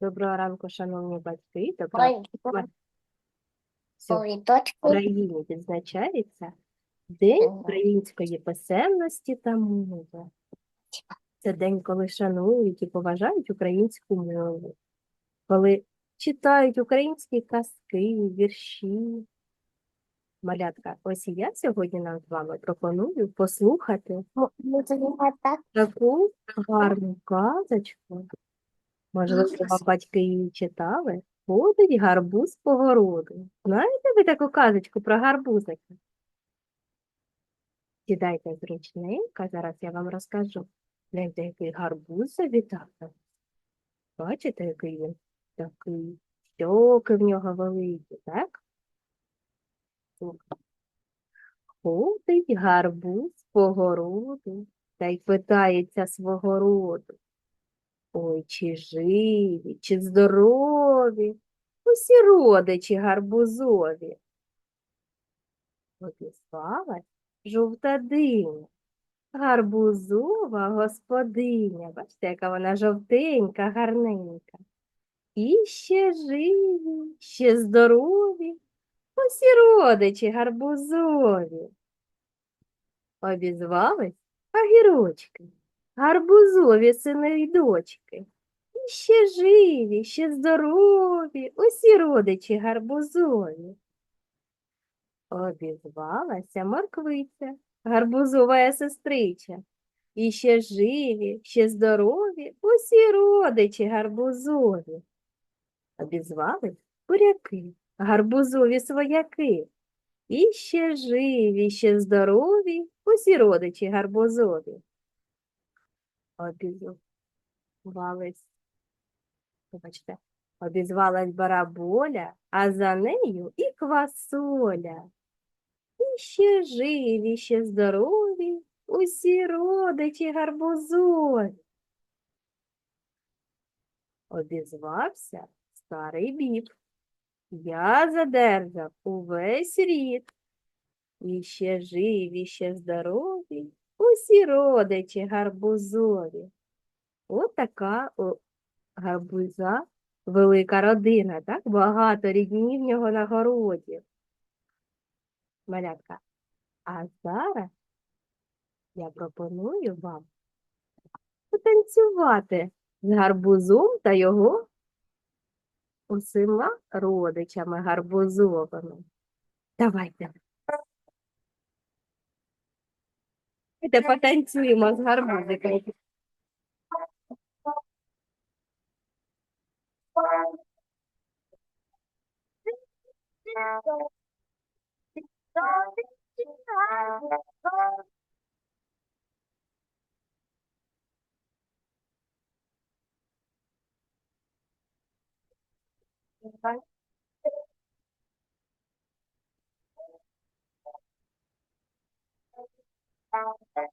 Доброго ранку, шановні батьки. Доброго ранку. В. Україні відзначається День української писемності та мови. Це день, коли шанують і поважають українську мову, коли читають українські казки, вірші. Малятка, ось і я сьогодні нам з вами пропоную послухати Музика так. таку гарну казочку. Можливо, вам батьки її читали. Ходить гарбуз по городу. Знаєте ви таку казочку про гарбузика? Сідайте зручненько, зараз я вам розкажу. Гляньте, який гарбуз завітав. Бачите, який він такий. Щоки в нього великі, так? Ходить гарбуз по городу та й питається свого роду. Ой, чи живі, чи здорові, усі родичі гарбузові. Одіслалась жовта диня, гарбузова господиня. Бачите, яка вона жовтенька, гарненька. І ще живі, ще здорові, усі родичі гарбузові. Обізвались огірочки, гарбузові сини дочки. І ще живі, ще здорові, усі родичі гарбузові. Обізвалася морквиця, гарбузова сестрича. І ще живі, ще здорові, усі родичі гарбузові. Обізвались буряки, гарбузові свояки. І ще живі, ще здорові, усі родичі гарбузові. Обізвались, вибачте, обізвалась бараболя, а за нею і квасоля. І ще живі, ще здорові, усі родичі гарбузові. Обізвався старий біб. Я задержав увесь рід. І ще живі, ще здорові, усі родичі гарбузові. От така о, гарбуза, велика родина, так? Багато рідні в нього на городі. Малятка. А зараз я пропоную вам потанцювати з гарбузом та його усіма родичами гарбузовими. Давайте. E depois tentei umas harmônicas. Bye. Давайте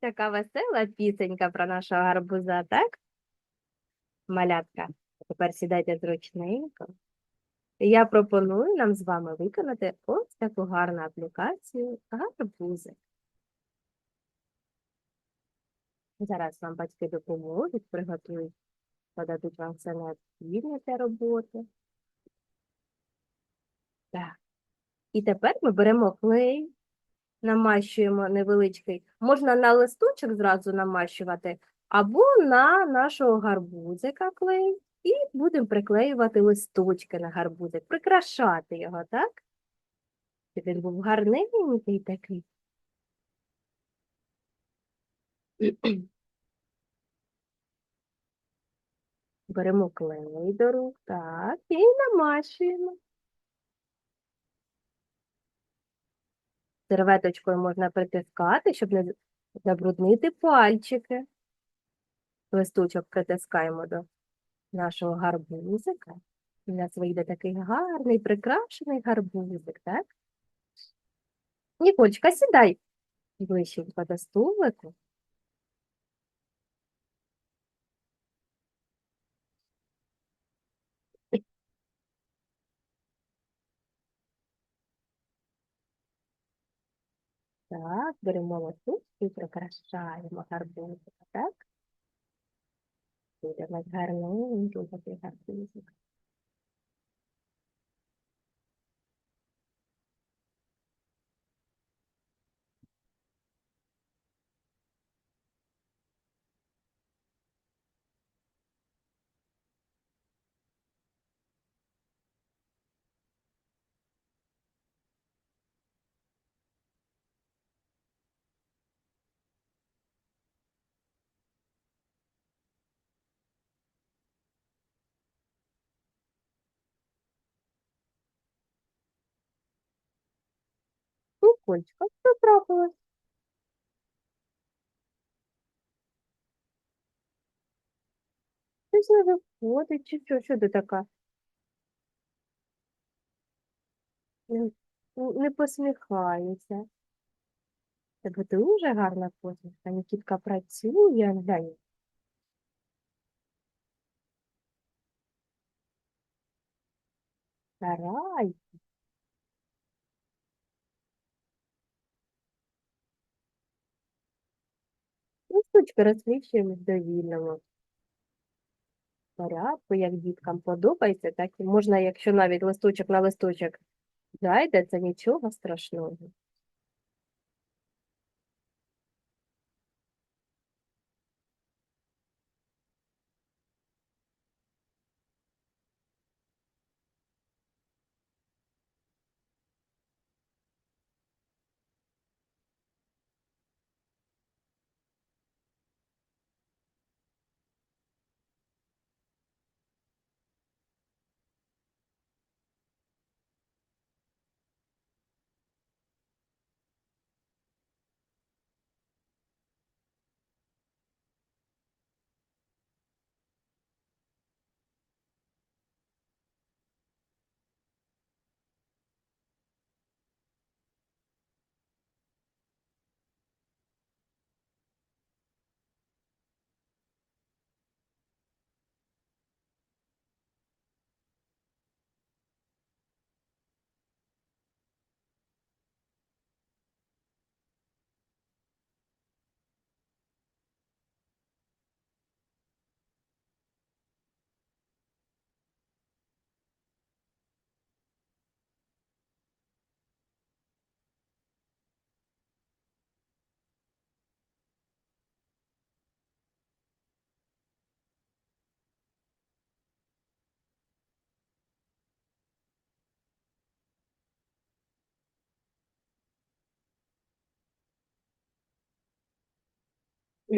Така весела пісенька про нашого гарбуза, так? Малятка. Тепер сідайте зручненько. Я пропоную нам з вами виконати ось таку гарну аплікацію гарбузик. Зараз вам батьки допоможуть, приготують, подадуть вам все необхідне для роботи. Так. І тепер ми беремо клей, намащуємо невеличкий. Можна на листочок зразу намащувати, або на нашого гарбузика клей. І будемо приклеювати листочки на гарбузик, прикрашати його, так? Щоб він був гарненький такий. Беремо клей до рук, так, і намащуємо. Серветочкою можна притискати, щоб не забруднити пальчики. Листочок притискаємо до нашого гарбузика. У нас вийде такий гарний, прикрашений гарбузик, так? Ніколечка, сідай ближче до столику. Так, беремо тут і прикрашаємо гарбузика, так? Буде у такий гарбузик. Ніколечка, що трапилось? Щось не виходить, чи що? Що ти така? Не, не посміхається. Тебе дуже гарна посмішка. Нікітка працює, глянь. Старай. Листочки розміщуємо в порядку, як діткам подобається, так і можна, якщо навіть листочок на листочок зайде, це нічого страшного.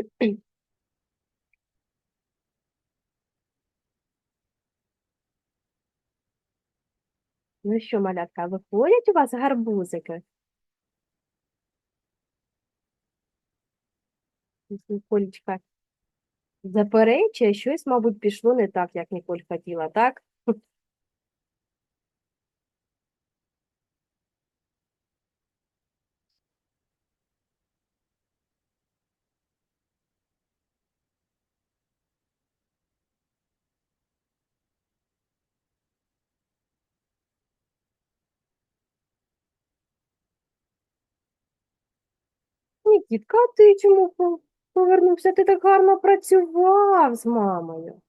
Ну що, малятка, виходять у вас гарбузики? Ось Ніколечка заперечує, щось, мабуть, пішло не так, як Ніколь хотіла, так? Нікітка, а ти чому повернувся? Ти так гарно працював з мамою.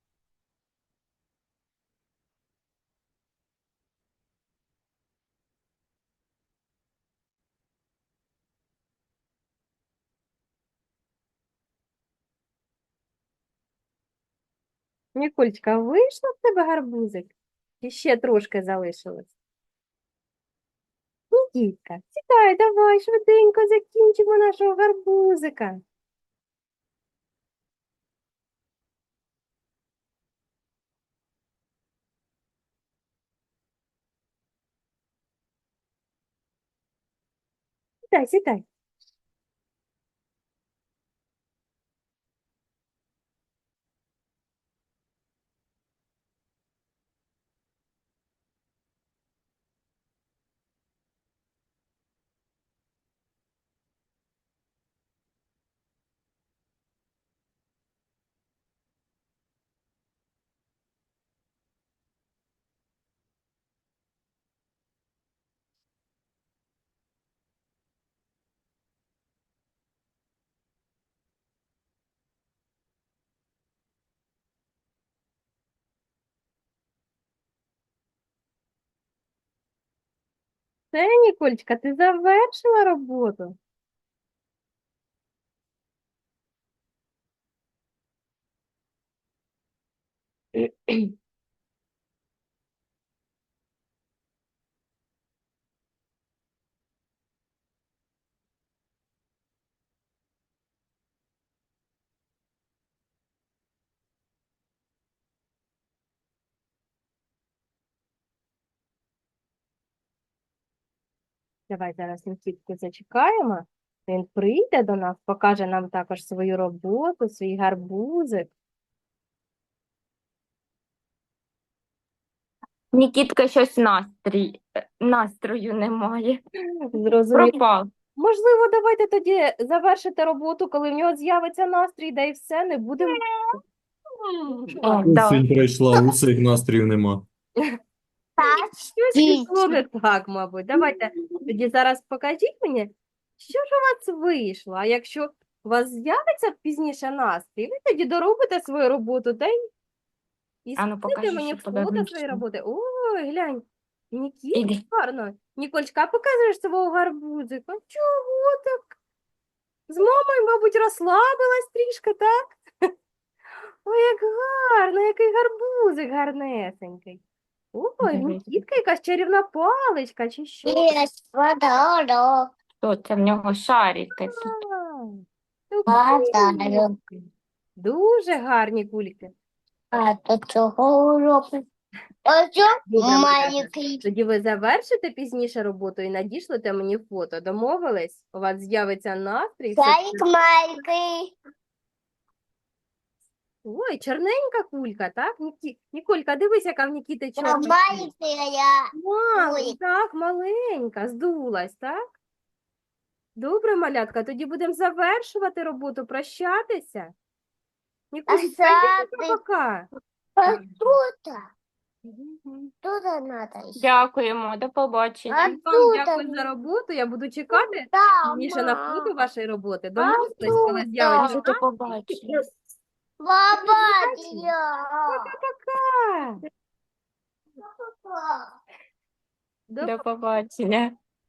Нікольчка, вийшла в тебе гарбузик? Чи ще трошки залишилось? Нікітка, сідай, давай, швиденько закінчимо нашого гарбузика. Сідай, сідай. Все, Нікольчка, ти завершила роботу? Давай зараз Нікітку зачекаємо. Він прийде до нас, покаже нам також свою роботу, свій гарбузик. Нікітка щось настрій, е, настрою немає. Зрозуміло. Пропав. Можливо, давайте тоді завершити роботу, коли в нього з'явиться настрій, да і все, не будемо. О, прийшла, усіх настрію нема. Так, Щось пішло не так, мабуть. Давайте тоді зараз покажіть мені, що ж у вас вийшло. А якщо у вас з'явиться пізніше настрій, ви тоді доробите свою роботу й і А ну, покажи, мені що фото своєї роботи. Ой, глянь, Нікіт, гарно. Нікольчка, а показуєш свого гарбузика? Чого так? З мамою, мабуть, розслабилась трішки, так? Ой, як гарно, який гарбузик гарнесенький. Ой, в Дивись. Якась чарівна паличка чи що? є подарок. Що це в нього шарики тут? Ну, Подарок. Дуже гарні кульки. А то чого робить? Ось Добре, маленький. Тоді ви завершите пізніше роботу і надішлете мені фото. Домовились? У вас з'явиться настрій. все Сарик маленький. Ой, чорненька кулька, так? Нікі... Ніколька, дивись, яка в Нікіти Я чорна. маленькая. Мам, так, маленька, здулась, так? Добре, малятка, тоді будемо завершувати роботу, прощатися. Садик. пока. А тут? Тут надо. Дякуємо, до побачення. А Вам тут дякую за роботу. Я буду чекати пізніше на фото вашої роботи. Домовились, коли з'явиться. До побачення. Баба. Папа. До До побачення.